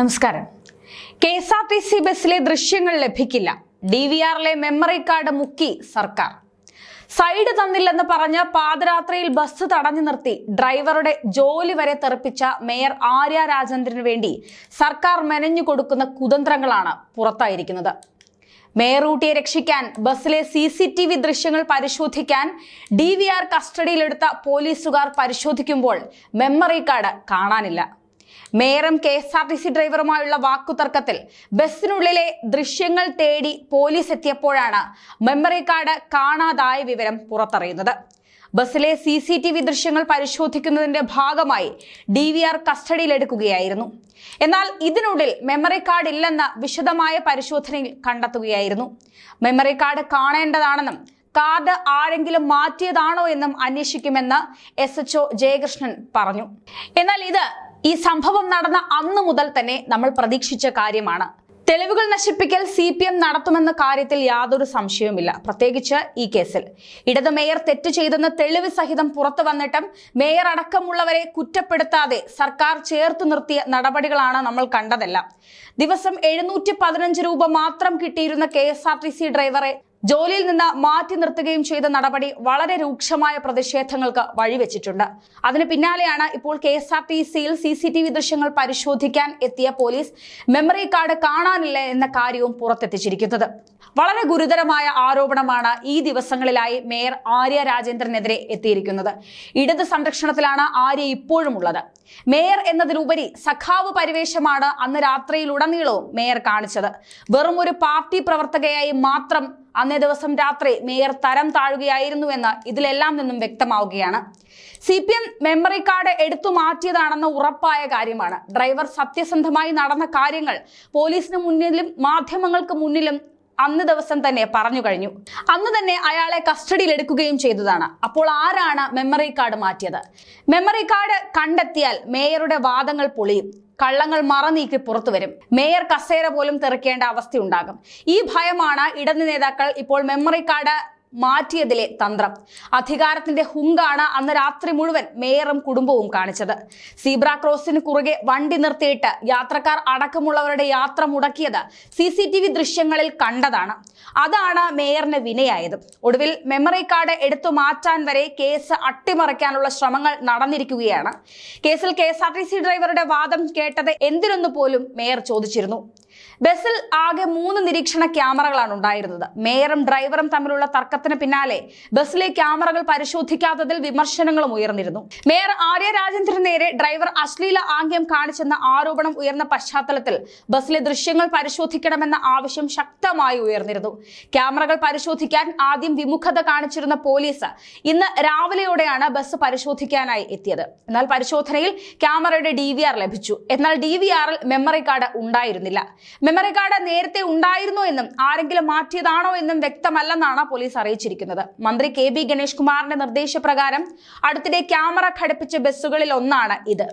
നമസ്കാരം. K S R T C ബസ്സിലെ ദൃശ്യങ്ങൾ ലഭിക്കില്ല. ഡി വി ആറിലെ മെമ്മറി കാർഡ് മുക്കി സർക്കാർ. സൈഡ് തന്നില്ലെന്ന് പറഞ്ഞ് പാദരാത്രിയിൽ ബസ് തടഞ്ഞു നിർത്തി ഡ്രൈവറുടെ ജോലി വരെ തെറിപ്പിച്ച മേയർ ആര്യ രാജേന്ദ്രന് വേണ്ടി സർക്കാർ മെനഞ്ഞു കൊടുക്കുന്ന കുതന്ത്രങ്ങളാണ് പുറത്തായിരിക്കുന്നത്. മേയർ ഊട്ടിയെ രക്ഷിക്കാൻ ബസ്സിലെ സി സി ടി വി ദൃശ്യങ്ങൾ പരിശോധിക്കാൻ ഡി വി ആർ കസ്റ്റഡിയിലെടുത്ത പോലീസുകാർ പരിശോധിക്കുമ്പോൾ മെമ്മറി കാർഡ് കാണാനില്ല. മേയറും K S R T C ഡ്രൈവറുമായുള്ള വാക്കുതർക്കത്തിൽ ബസ്സിനുള്ളിലെ ദൃശ്യങ്ങൾ തേടി പോലീസ് എത്തിയപ്പോഴാണ് മെമ്മറി കാർഡ് കാണാതായ വിവരം പുറത്തറിയുന്നത്. ബസ്സിലെ സി സി ടി വി ദൃശ്യങ്ങൾ പരിശോധിക്കുന്നതിന്റെ ഭാഗമായി ഡി വി ആർ കസ്റ്റഡിയിലെടുക്കുകയായിരുന്നു. എന്നാൽ ഇതിനുള്ളിൽ മെമ്മറി കാർഡ് ഇല്ലെന്ന വിശദമായ പരിശോധനയിൽ കണ്ടെത്തുകയായിരുന്നു. മെമ്മറി കാർഡ് കാണേണ്ടതാണെന്നും കാർഡ് ആരെങ്കിലും മാറ്റിയതാണോ എന്നും അന്വേഷിക്കുമെന്ന് എസ് എച്ച് ജയകൃഷ്ണൻ പറഞ്ഞു. എന്നാൽ ഇത് ഈ സംഭവം നടന്ന അന്ന് മുതൽ തന്നെ നമ്മൾ പ്രതീക്ഷിച്ച കാര്യമാണ്. തെളിവുകൾ നശിപ്പിക്കൽ സി പി എം നടത്തുമെന്ന കാര്യത്തിൽ യാതൊരു സംശയവുമില്ല. പ്രത്യേകിച്ച് ഈ കേസിൽ. ഇടത് മേയർ തെറ്റ് ചെയ്തെന്ന തെളിവ് സഹിതം പുറത്തു വന്നിട്ടും മേയർ അടക്കമുള്ളവരെ കുറ്റപ്പെടുത്താതെ സർക്കാർ ചേർത്ത് നിർത്തിയ നടപടികളാണ് നമ്മൾ കണ്ടതെല്ലാം. ദിവസം എഴുന്നൂറ്റി പതിനഞ്ച് രൂപ മാത്രം കിട്ടിയിരുന്ന കെ ഡ്രൈവറെ ജോലിയിൽ നിന്ന് മാറ്റി നിർത്തുകയും ചെയ്ത നടപടി വളരെ രൂക്ഷമായ പ്രതിഷേധങ്ങൾക്ക് വഴിവെച്ചിട്ടുണ്ട്. അതിന് പിന്നാലെയാണ് ഇപ്പോൾ കെ എസ് ആർ ടി സിയിൽ സി സി ടി വി ദൃശ്യങ്ങൾ പരിശോധിക്കാൻ എത്തിയ പോലീസ് മെമ്മറി കാർഡ് കാണാനില്ല എന്ന കാര്യവും പുറത്തെത്തിച്ചിരിക്കുന്നത്. വളരെ ഗുരുതരമായ ആരോപണമാണ് ഈ ദിവസങ്ങളിലായി മേയർ ആര്യ രാജേന്ദ്രനെതിരെ എത്തിയിരിക്കുന്നത്. ഇടത് സംരക്ഷണത്തിലാണ് ആര്യ ഇപ്പോഴും ഉള്ളത് മേയർ എന്നതിലുപരി സഖാവ് പരിവേഷമാണ് അന്ന് രാത്രിയിലുടനീളവും മേയർ കാണിച്ചത്. വെറും ഒരു പാർട്ടി പ്രവർത്തകയായി മാത്രം അന്നേ ദിവസം രാത്രി മേയർ തരം താഴുകയായിരുന്നുവെന്ന് ഇതിലെല്ലാം നിന്നും വ്യക്തമാവുകയാണ്. C P M memory card എടുത്തു മാറ്റിയതാണെന്ന് ഉറപ്പായ കാര്യമാണ്. ഡ്രൈവർ സത്യസന്ധമായി നടന്ന കാര്യങ്ങൾ പോലീസിന് മുന്നിലും മാധ്യമങ്ങൾക്ക് മുന്നിലും അന്ന് ദിവസം തന്നെ പറഞ്ഞു കഴിഞ്ഞു. അന്ന് തന്നെ അയാളെ കസ്റ്റഡിയിൽ എടുക്കുകയും ചെയ്തതാണ്. അപ്പോൾ ആരാണ് മെമ്മറി കാർഡ് മാറ്റിയത്? മെമ്മറി കാർഡ് കണ്ടെത്തിയാൽ മേയറുടെ വാദങ്ങൾ പൊളിയും. കള്ളങ്ങൾ മറനീക്കി പുറത്തു വരും. മേയർ കസേര പോലും തെറിക്കേണ്ട അവസ്ഥയുണ്ടാകും. ഈ ഭയമാണ് ഇടത് നേതാക്കൾ ഇപ്പോൾ മെമ്മറി കാർഡ് മാറ്റിയതിലെ തന്ത്രം. അധികാരത്തിന്റെ ഹുങ്കാണ് അന്ന് രാത്രി മുഴുവൻ മേയറും കുടുംബവും കാണിച്ചത്. സീബ്ര ക്രോസിന് കുറുകെ വണ്ടി നിർത്തിയിട്ട് യാത്രക്കാർ അടക്കമുള്ളവരുടെ യാത്ര മുടക്കിയത് സി സി ടി വി ദൃശ്യങ്ങളിൽ കണ്ടതാണ്. അതാണ് മേയറിന് വിനയായത്. ഒടുവിൽ മെമ്മറി കാർഡ് എടുത്തു മാറ്റാൻ വരെ കേസ് അട്ടിമറിക്കാനുള്ള ശ്രമങ്ങൾ നടന്നിരിക്കുകയാണ്. കേസിൽ കെ ഡ്രൈവറുടെ വാദം കേട്ടത് എന്തിനൊന്നു പോലും മേയർ ചോദിച്ചിരുന്നു. ബസ്സിൽ ആകെ മൂന്ന് നിരീക്ഷണ ക്യാമറകളാണ് ഉണ്ടായിരുന്നത്. മേയറും ഡ്രൈവറും തമ്മിലുള്ള തർക്കത്തിന് പിന്നാലെ ബസ്സിലെ ക്യാമറകൾ പരിശോധിക്കാത്തതിൽ വിമർശനങ്ങളും ഉയർന്നിരുന്നു. മേയർ ആര്യ രാജേന്ദ്രന് നേരെ ഡ്രൈവർ അശ്ലീല ആംഗ്യം കാണിച്ചെന്ന ആരോപണം ഉയർന്ന പശ്ചാത്തലത്തിൽ ബസ്സിലെ ദൃശ്യങ്ങൾ പരിശോധിക്കണമെന്ന ആവശ്യം ശക്തമായി ഉയർന്നിരുന്നു. ക്യാമറകൾ പരിശോധിക്കാൻ ആദ്യം വിമുഖത കാണിച്ചിരുന്ന പോലീസ് ഇന്ന് രാവിലെയോടെയാണ് ബസ് പരിശോധിക്കാനായി എത്തിയത്. എന്നാൽ പരിശോധനയിൽ ക്യാമറയുടെ ഡി ലഭിച്ചു. എന്നാൽ ഡി മെമ്മറി കാർഡ് ഉണ്ടായിരുന്നില്ല. മെമ്മറി കാർഡ് നേരത്തെ ഉണ്ടായിരുന്നു എന്നും ആരെങ്കിലും മാറ്റിയതാണോ എന്നും വ്യക്തമല്ലെന്നാണ് പോലീസ് അറിയിച്ചിരിക്കുന്നത്. മന്ത്രി കെ ബി ഗണേഷ് കുമാറിന്റെ നിർദ്ദേശപ്രകാരം അടുത്തിടെ ക്യാമറ ഘടിപ്പിച്ച ബസ്സുകളിൽ ഒന്നാണ് ഇത്.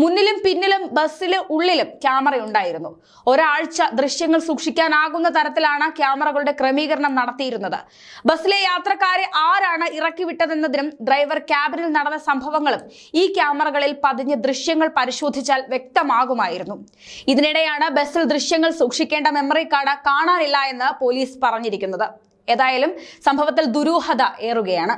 മുന്നിലും പിന്നിലും ബസ്സിലെ ഉള്ളിലും ക്യാമറ ഉണ്ടായിരുന്നു. ഒരാഴ്ച ദൃശ്യങ്ങൾ സൂക്ഷിക്കാനാകുന്ന തരത്തിലാണ് ക്യാമറകളുടെ ക്രമീകരണം നടത്തിയിരുന്നത്. ബസ്സിലെ യാത്രക്കാരെ ആരാണ് ഇറക്കി വിട്ടതെന്നതിനും ഡ്രൈവർ ക്യാബിനിൽ നടന്ന സംഭവങ്ങളും ഈ ക്യാമറകളിൽ പതിഞ്ഞ ദൃശ്യങ്ങൾ പരിശോധിച്ചാൽ വ്യക്തമാകുമായിരുന്നു. ഇതിനിടെയാണ് ബസ്സിൽ ദൃശ്യങ്ങൾ സൂക്ഷിക്കേണ്ട മെമ്മറി കാർഡ് കാണാനില്ല എന്ന് പോലീസ് പറഞ്ഞിരിക്കുന്നത്. ഏതായാലും സംഭവത്തിൽ ദുരൂഹത ഏറുകയാണ്.